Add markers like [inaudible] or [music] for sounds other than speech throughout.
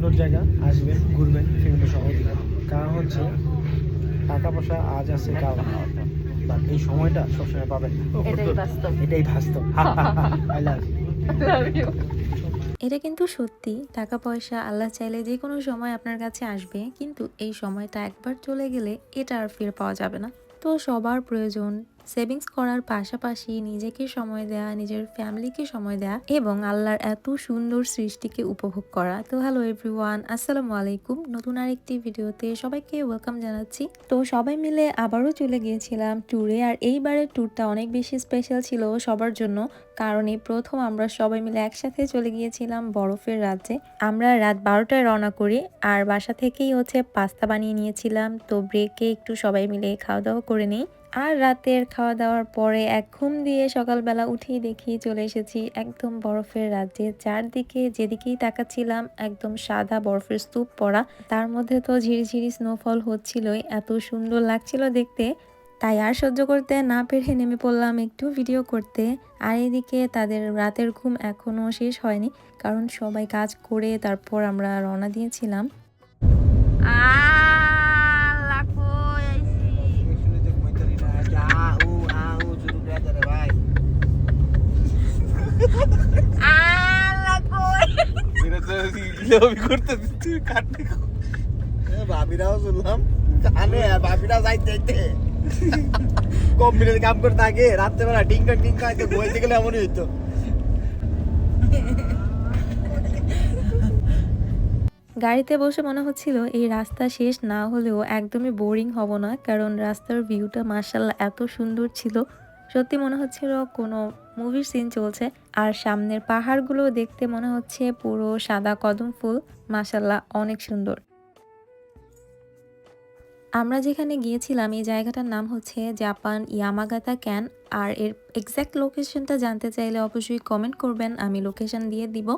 সুন্দর জায়গা আসবেন ঘুরবেন ফ্যামিলি সহ। কারণ হচ্ছে টাকা পয়সা আজ আছে কাল বাট এই সময়টা সবসময় পাবেন। এটাই বাস্তব। এটাই বাস্তব। [laughs] আই লাভ এটা কিন্তু সত্যি। টাকা পয়সা আল্লাহ চাইলে যে কোনো সময় আপনার কাছে আসবে কিন্তু এই সময়টা একবার চলে গেলে এটা আর ফিরে পাওয়া যাবে না। তো সবার প্রয়োজন সেভিংস করার পাশাপাশি নিজেকে সময় দেওয়া নিজের ফ্যামিলিকে সময় দেয়া এবং আল্লাহর এত সুন্দর সৃষ্টিকে উপভোগ করা। তো হ্যালো এভরিওয়ান আসসালামু আলাইকুম। নতুন আরেকটি ভিডিওতে সবাইকে ওয়েলকাম জানাচ্ছি। তো সবাই মিলে আবারও চলে গিয়েছিলাম ট্যুরে আর এইবারের ট্যুরটা অনেক বেশি স্পেশাল ছিল সবার জন্য। কারণ এই প্রথম আমরা সবাই মিলে একসাথে চলে গিয়েছিলাম বরফের রাজ্যে। আমরা রাত বারোটায় রওনা করি আর বাসা থেকেই হচ্ছে পাস্তা বানিয়ে নিয়েছিলাম। তো ব্রেকে একটু সবাই মিলে খাওয়া দাওয়া করে নিই। আর রাতের খাওয়া দাওয়ার পরে এক ঘুম দিয়ে সকালবেলা উঠেই দেখি চলে এসেছি একদম বরফের রাজ্যে। চারদিকে যেদিকেই তাকাচ্ছিলাম একদম সাদা বরফের স্তূপ পড়া তার মধ্যে তো ঝিরিঝিরি স্নোফল হচ্ছিলই। এত সুন্দর লাগছিল দেখতে। তাই আর সহ্য করতে না পেরে নেমে পড়লাম একটু ভিডিও করতে। আর এদিকে তাদের রাতের ঘুম এখনও শেষ হয়নি কারণ সবাই কাজ করে তারপর আমরা রওনা দিয়েছিলাম। আল্লাহ কই আইছি? আল্লাহ কই? ভাবিরাও শুনলাম। জানে আর ভাবিরা যাইতে। কাম রাত্রেবেলা গেলে এমনই হইতো। গাড়িতে বসে মনে হচ্ছিল এই রাস্তা শেষ, না হলেও একদমই বোরিং হব না, কারণ রাস্তার ভিউটা মার্শাল্লাহ এত সুন্দর ছিল। সত্যি মনে হচ্ছিল কোনো মুভির সিন চলছে, আর সামনের পাহাড়গুলো দেখতে মনে হচ্ছে পুরো সাদা কদম ফুল। মাসাল্লাহ অনেক সুন্দর। আমরা যেখানে গিয়েছিলাম, এই জায়গাটার নাম হচ্ছে জাপান ইয়ামাগাতা ক্যান। আর এর এক্স্যাক্ট লোকেশনটা জানতে চাইলে অবশ্যই কমেন্ট করবেন, আমি লোকেশন দিয়ে দিব।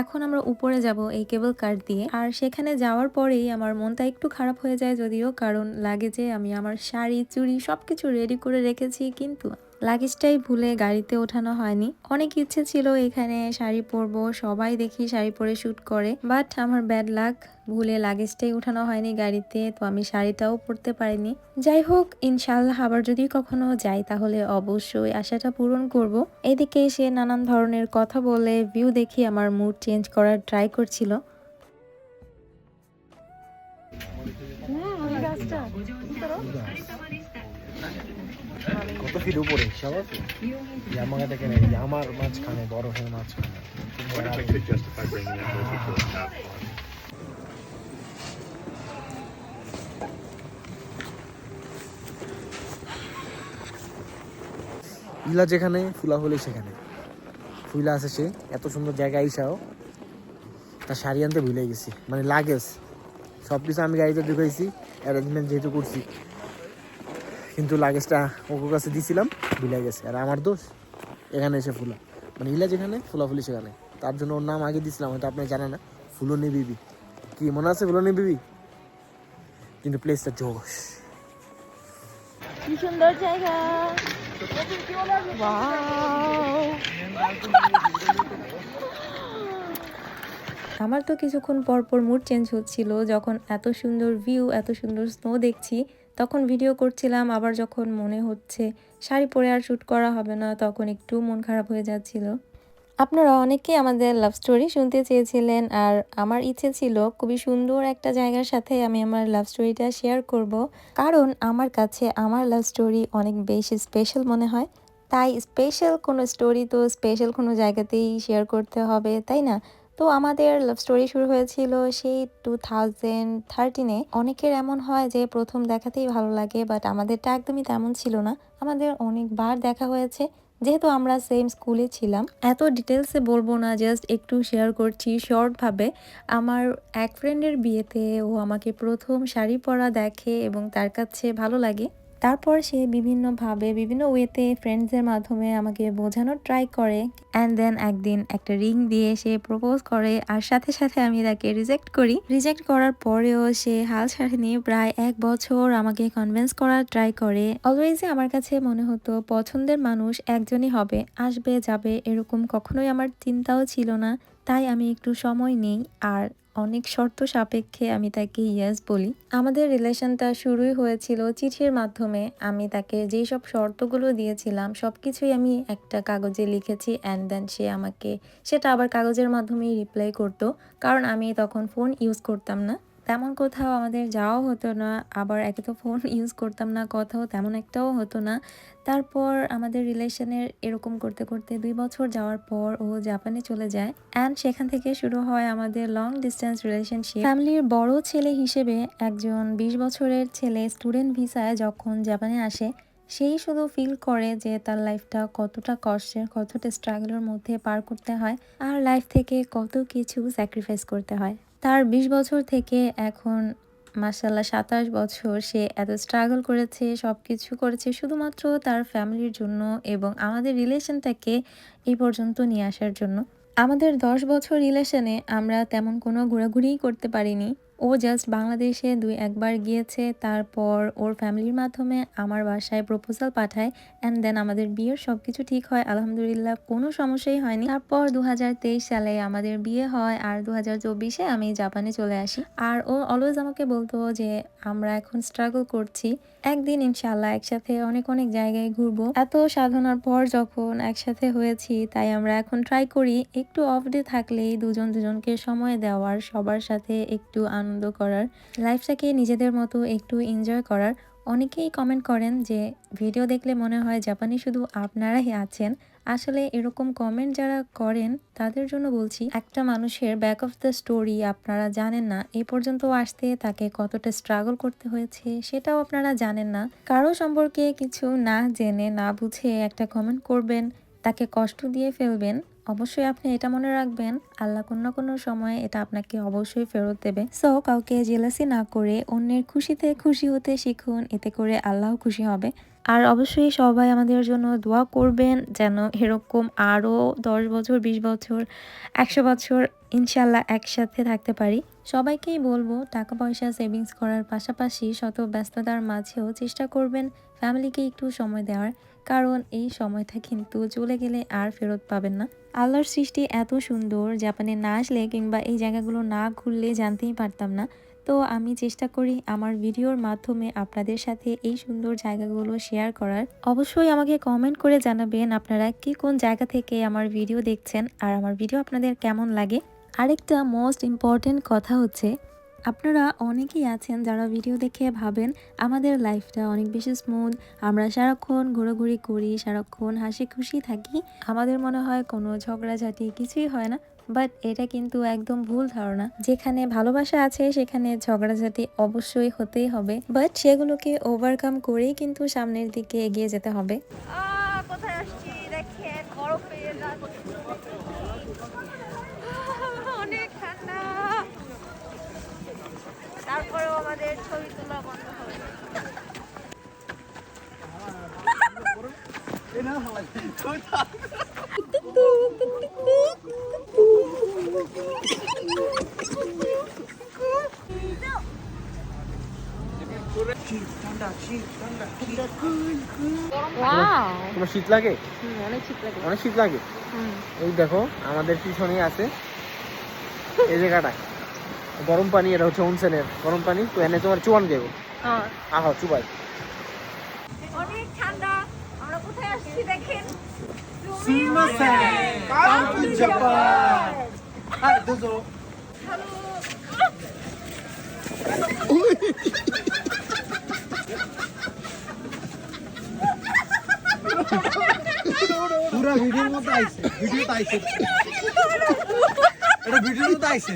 এখন আমরা উপরে যাব এই কেবল কার্ড দিয়ে। আর সেখানে যাওয়ার পরেই আমার মনটা একটু খারাপ হয়ে যায় যদিও, কারণ লাগে যে আমি আমার শাড়ি, চুড়ি সব কিছু রেডি করে রেখেছি, কিন্তু লাগেজটাই ভুলে গাড়িতে ওঠানো হয়নি। অনেক ইচ্ছে ছিল এখানে শাড়ি পরবো, সবাই দেখি শাড়ি পরে শ্যুট করে। বাট আমার ব্যাড লাক ভুলে লাগেজটাই উঠানো হয়নি গাড়িতে, তো আমি শাড়িটাও পরতে পারিনি। যাই হোক ইনশাল্লাহ আবার যদি কখনো যাই, তাহলে অবশ্যই আশাটা পূরণ করব। এদিকে এসে নানান ধরনের কথা বলে ভিউ দেখি আমার মুড চেঞ্জ করার ট্রাই করছিল। কত ফিট উপরে সব আছে? মাঝখানে. ইলা যেখানে, ফুলা হলে সেখানে। ফুলা আছে সে, এত সুন্দর জায়গা আইসাও। তার শাড়ি আনতে ভুলে গেছি মানে লাগেজ। সব কিছু আমি গাড়িতে ঢুকাইছি অ্যারেঞ্জমেন্ট যেহেতু করছি। কিন্তু লাগেজটা ওর কাছে দিয়েছিলাম ভুলে গেছে। আর আমার দোষ, এখানে এসে ফুলা। মানে ইলা যেখানে ফুলাফুলি সেখানে। তার জন্য ওর নাম আগে দিছিলাম, হয়তো আপনার জানা না। ফুলনি বিবি। কি, মনে আছে ফুলনি বিবি? কিন্তু প্লেসটা জোশ। কি সুন্দর জায়গা! আমার তো কিছুক্ষণ পর পর মুড চেঞ্জ হচ্ছিল, যখন এত সুন্দর ভিউ এত সুন্দর স্নো দেখছি, তখন ভিডিও করছিলাম, আবার যখন মনে হচ্ছে শাড়ি পরে আর শ্যুট করা হবে না, তখন একটু মন খারাপ হয়ে যাচ্ছিল। আপনারা অনেকেই আমাদের লাভ স্টোরি শুনতে চেয়েছিলেন, আর আমার ইচ্ছে ছিল খুবই সুন্দর একটা জায়গার সাথে আমি আমার লাভ স্টোরিটা শেয়ার করব। কারণ আমার কাছে আমার লাভ স্টোরি অনেক বেশি স্পেশাল মনে হয়। তাই স্পেশাল কোনো স্টোরি তো স্পেশাল কোনো জায়গাতেই শেয়ার করতে হবে, তাই না? তো আমাদের লাভ স্টোরি শুরু হয়েছিল সেই টু থাউজেন্ড থার্টিনে অনেকের এমন হয় যে প্রথম দেখাতেই ভালো লাগে বাট আমাদেরটা একদমই তেমন ছিল না। আমাদের অনেকবার দেখা হয়েছে, যেহেতু আমরা সেম স্কুলে ছিলাম। এত ডিটেলসে বলব না জাস্ট একটু শেয়ার করছি শর্টভাবে আমার এক ফ্রেন্ডের বিয়েতে ও আমাকে প্রথম শাড়ি পরা দেখে এবং তার কাছে ভালো লাগে। তারপর সে বিভিন্নভাবে, বিভিন্ন ওয়েতে ফ্রেন্ডসদের মাধ্যমে আমাকে বোঝানোর ট্রাই করে। অ্যান্ড দেন একদিন একটা রিং দিয়ে সে প্রপোজ করে, আর সাথে সাথে আমি তাকে রিজেক্ট করি। রিজেক্ট করার পরেও সে হাল ছাড়েনি প্রায় এক বছর আমাকে কনভিন্স করার ট্রাই করে। অলওয়েজই আমার কাছে মনে হতো, পছন্দের মানুষ একজনই হবে, আসবে, যাবে, এরকম কখনোই আমার চিন্তাও ছিল না। তাই আমি একটু সময় নেই, আর অনেক শর্ত সাপেক্ষে আমি তাকে ইয়াস বলি। আমাদের রিলেশনটা শুরুই হয়েছিল চিঠির মাধ্যমে। আমি তাকে যেই সব শর্তগুলো দিয়েছিলাম সব কিছুই আমি একটা কাগজে লিখেছি অ্যান্ড দেন সে আমাকে, সেটা আবার কাগজের মাধ্যমেই রিপ্লাই করতো। কারণ আমি তখন ফোন ইউজ করতাম না। তেমন কোথাও আমাদের যাওয়াও হতো না, আবার একে তো ফোন ইউজ [laughs] করতাম না, কথাও তেমন একটাও হতো না। তারপর আমাদের রিলেশনের এরকম করতে করতে দুই বছর যাওয়ার পর ও জাপানে চলে যায়। অ্যান্ড সেখান থেকে শুরু হয় আমাদের লং ডিস্টেন্স রিলেশনশিপ ফ্যামিলির বড় ছেলে হিসেবে একজন বিশ বছরের ছেলে স্টুডেন্ট ভিসায় যখন জাপানে আসে, সেই শুধু ফিল করে যে তার লাইফটা কতটা কষ্টের, কতটা স্ট্রাগলের মধ্যে পার করতে হয়, আর লাইফ থেকে কত কিছু স্যাক্রিফাইস করতে হয়। তার বিশ বছর থেকে এখন মাসাল্লাহ সাতাশ বছর সে এত স্ট্রাগল করেছে সব কিছু করেছে, শুধুমাত্র তার ফ্যামিলির জন্য এবং আমাদের রিলেশনটাকে এই পর্যন্ত নিয়ে আসার জন্য। আমাদের দশ বছর রিলেশনে আমরা তেমন কোনো ঘোরাঘুরিই করতে পারিনি। ও জাস্ট বাংলাদেশে দুই একবার গিয়েছে, তারপর ওর ফ্যামিলির মাধ্যমে আমার বাসায় প্রপোজাল পাঠায় অ্যান্ড দেন আমাদের বিয়ের সব কিছু ঠিক হয়, আলহামদুলিল্লাহ কোনো সমস্যাই হয়নি। তারপর দু হাজার তেইশ সালে আমাদের বিয়ে হয়, আর দু হাজার আমি জাপানে চলে আসি। আর ও অলওয়েজ আমাকে বলতো যে, আমরা এখন স্ট্রাগল করছি। একদিন ইনশাল্লাহ একসাথে অনেক অনেক জায়গায় ঘুরবো। এত সাধনার পর যখন একসাথে হয়েছি, তাই আমরা এখন ট্রাই করি একটু অফ ডে থাকলেই দুজন দুজনকে সময় দেওয়ার, সবার সাথে একটু আনন্দ করার লাইফটাকে নিজেদের মতো একটু এনজয় করার। অনেকেই কমেন্ট করেন যে, ভিডিও দেখলে মনে হয় জাপানি শুধু আপনারাই আছেন। আসলে এরকম কমেন্ট যারা করেন, তাদের জন্য বলছি, একটা মানুষের ব্যাক অফ দ্য স্টোরি আপনারা জানেন না, এ পর্যন্ত আসতে তাকে কতটা স্ট্রাগল করতে হয়েছে সেটাও আপনারা জানেন না। কারও সম্পর্কে কিছু না জেনে, না বুঝে একটা কমেন্ট করবেন, তাকে কষ্ট দিয়ে ফেলবেন অবশ্যই আপনি এটা মনে রাখবেন, আল্লাহ কোনো কোনো সময় এটা আপনাকে অবশ্যই ফেরত দেবে। সো কাউকে জেলাসি না করে অন্যের খুশিতে খুশি হতে শিখুন, এতে করে আল্লাহ খুশি হবে। আর অবশ্যই সবাই আমাদের জন্য দোয়া করবেন যেন এরকম আরও দশ বছর, বিশ বছর, একশো বছর ইনশাল্লাহ একসাথে থাকতে পারি। সবাইকেই বলব টাকা পয়সা সেভিংস করার পাশাপাশি শত ব্যস্ততার মাঝেও চেষ্টা করবেন ফ্যামিলিকে একটু সময় দেওয়ার। কারণ এই সময়টা কিন্তু চলে গেলে আর ফেরত পাবেন না। আল্লাহর সৃষ্টি এত সুন্দর, জাপানে না আসলে কিংবা এই জায়গাগুলো না ঘুরলে জানতেই পারতাম না। তো আমি চেষ্টা করি আমার ভিডিওর মাধ্যমে আপনাদের সাথে এই সুন্দর জায়গাগুলো শেয়ার করার। অবশ্যই আমাকে কমেন্ট করে জানাবেন আপনারা কি কোন জায়গা থেকে আমার ভিডিও দেখছেন আর আমার ভিডিও আপনাদের কেমন লাগে। আরেকটা মোস্ট ইম্পর্টেন্ট কথা হচ্ছে আপনারা অনেকেই আছেন যারা ভিডিও দেখে ভাবেন আমাদের লাইফটা অনেক বেশি স্মুথ আমরা সারাক্ষণ ঘোরাঘুরি করি, সারাক্ষণ হাসি খুশি থাকি। আমাদের মনে হয় কোনো ঝগড়াঝাটি কিছুই হয় না বাট এটা কিন্তু একদম ভুল ধারণা। যেখানে ভালোবাসা আছে, সেখানে ঝগড়াঝাটি অবশ্যই হতেই হবে বাট সেগুলোকে ওভারকাম করেই কিন্তু সামনের দিকে এগিয়ে যেতে হবে। কোথায় আসছি দেখেন বরফের রাজ্যে। আহ, অনেক ঠান্ডা তারপরেও আমাদের ছবি তোলা বন্ধ হবে। তোমার শীত লাগে? অনেক শীত লাগে। অনেক শীত লাগে। এই দেখো আমাদের পিছনেই আছে এই জায়গাটা গরম পানি এটা হচ্ছে অনসেনের গরম পানি। তো এনে তোমার চুয়ান দেবো আহ চুবাই। অনেক ঠান্ডা আমরা কোথায় আসছি দেখেন? পুরা ভিডিওর মধ্যে আইছে। ভিডিওতে আইছে। এটা ভিডিওর মধ্যে আইছে।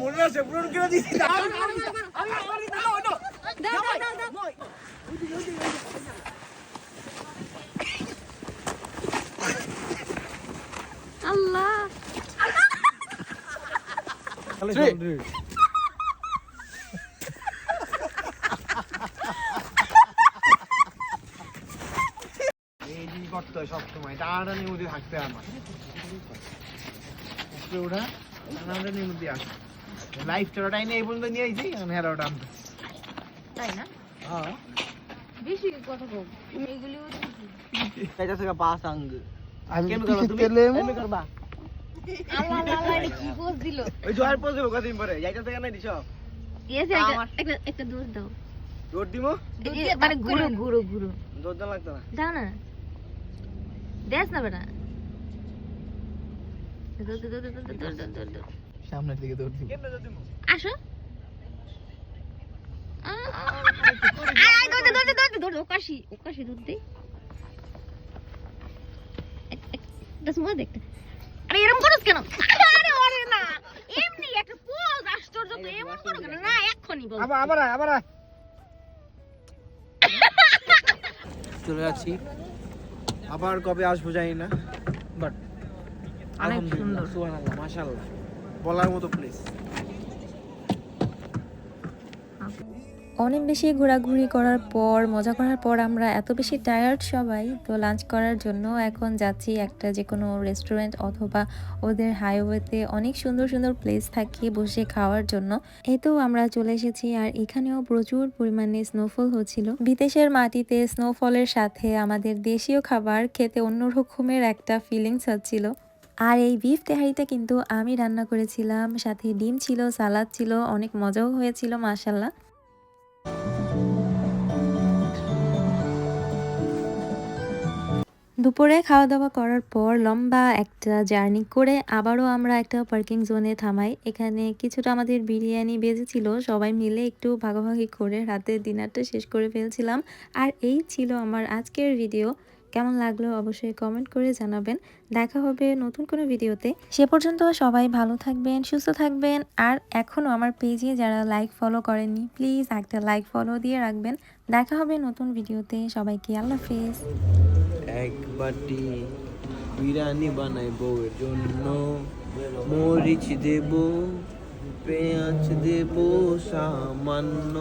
মনে আছে আল্লাহ এই দিন করতে হয় সবসময়। টানাটানির মধ্যে থাকতে আমার। উপরে ওঠা টানাটানির মধ্যে আসে লাইফ চড়াটাই নিয়ে এই পর্যন্ত নিয়ে আইছি এখন হেরা ওটা তাই না? হ্যাঁ। বেশি কথা কম এইগুলিও এটা থেকে পাঁচ আঙ্গ। আমি কি করবা তুমি? করবা। আল্লাহ আল্লাহ এটা কি পোজ দিল? ওই জোয়ার পর দেবো কদিন পরে। যাইতে থেকে নাই দিছ? দিয়েছে একটা একটা দোষ দাও। রোড দিমো? মানে ঘুরো ঘুরো ঘুরো। দোর দাম লাগতো না। যাও না। না। সামনের দিকে দৌড় দিব আসো ওকাশি, ওকাশি একটা সময় দেখতে। আরে কেন? আরে ওরে না, এমনি একটা আশ্চর্য তো, এমন করো কেন? না, এক্ষুনি বলো। আবার আবার আবার চলে যাচ্ছি আবার কবে আসব জানি না বাট অনেক সুন্দর। সুবহানাল্লাহ মাশাআল্লাহ বলার মতো প্লেস অনেক বেশি ঘোরাঘুরি করার পর, মজা করার পর আমরা এত বেশি টায়ার্ড সবাই, তো লাঞ্চ করার জন্য এখন যাচ্ছি একটা যে কোনো রেস্টুরেন্ট অথবা ওদের হাইওয়েতে অনেক সুন্দর সুন্দর প্লেস থাকে বসে খাওয়ার জন্য। এই তো আমরা চলে এসেছি আর এখানেও প্রচুর পরিমাণে স্নোফল হচ্ছিল। বিদেশের মাটিতে স্নোফলের সাথে আমাদের দেশীয় খাবার খেতে অন্য রকমের একটা ফিলিংস হচ্ছিল। আর এই বিফ তেহারিটা কিন্তু আমি রান্না করেছিলাম, সাথে ডিম ছিল সালাদ ছিল, অনেক মজাও হয়েছিল মাসাল্লাহ দুপুরে খাওয়া দাওয়া করার পর লম্বা একটা জার্নি করে আবারও আমরা একটা পার্কিং জোনে থামাই। এখানে কিছুটা আমাদের বিরিয়ানি বেজেছিল, সবাই মিলে একটু ভাগাভাগি করে রাতে ডিনারটা শেষ করে ফেলছিলাম। আর এই ছিল আমার আজকের ভিডিও কেমন লাগল অবশ্যই কমেন্ট করে জানাবেন। দেখা হবে নতুন কোনো ভিডিওতে। সে পর্যন্ত সবাই ভালো থাকবেন সুস্থ থাকবেন। আর এখনও আমার পেজে যারা লাইক ফলো করেননি প্লিজ একটা লাইক ফলো দিয়ে রাখবেন। দেখা হবে নতুন ভিডিওতে। সবাইকে আল্লাহ হাফেজ। এক বাটি বিরিয়ানি বানাই বউয়ের জন্য মরিচ দেব পেঁয়াজ দেব সামান্য।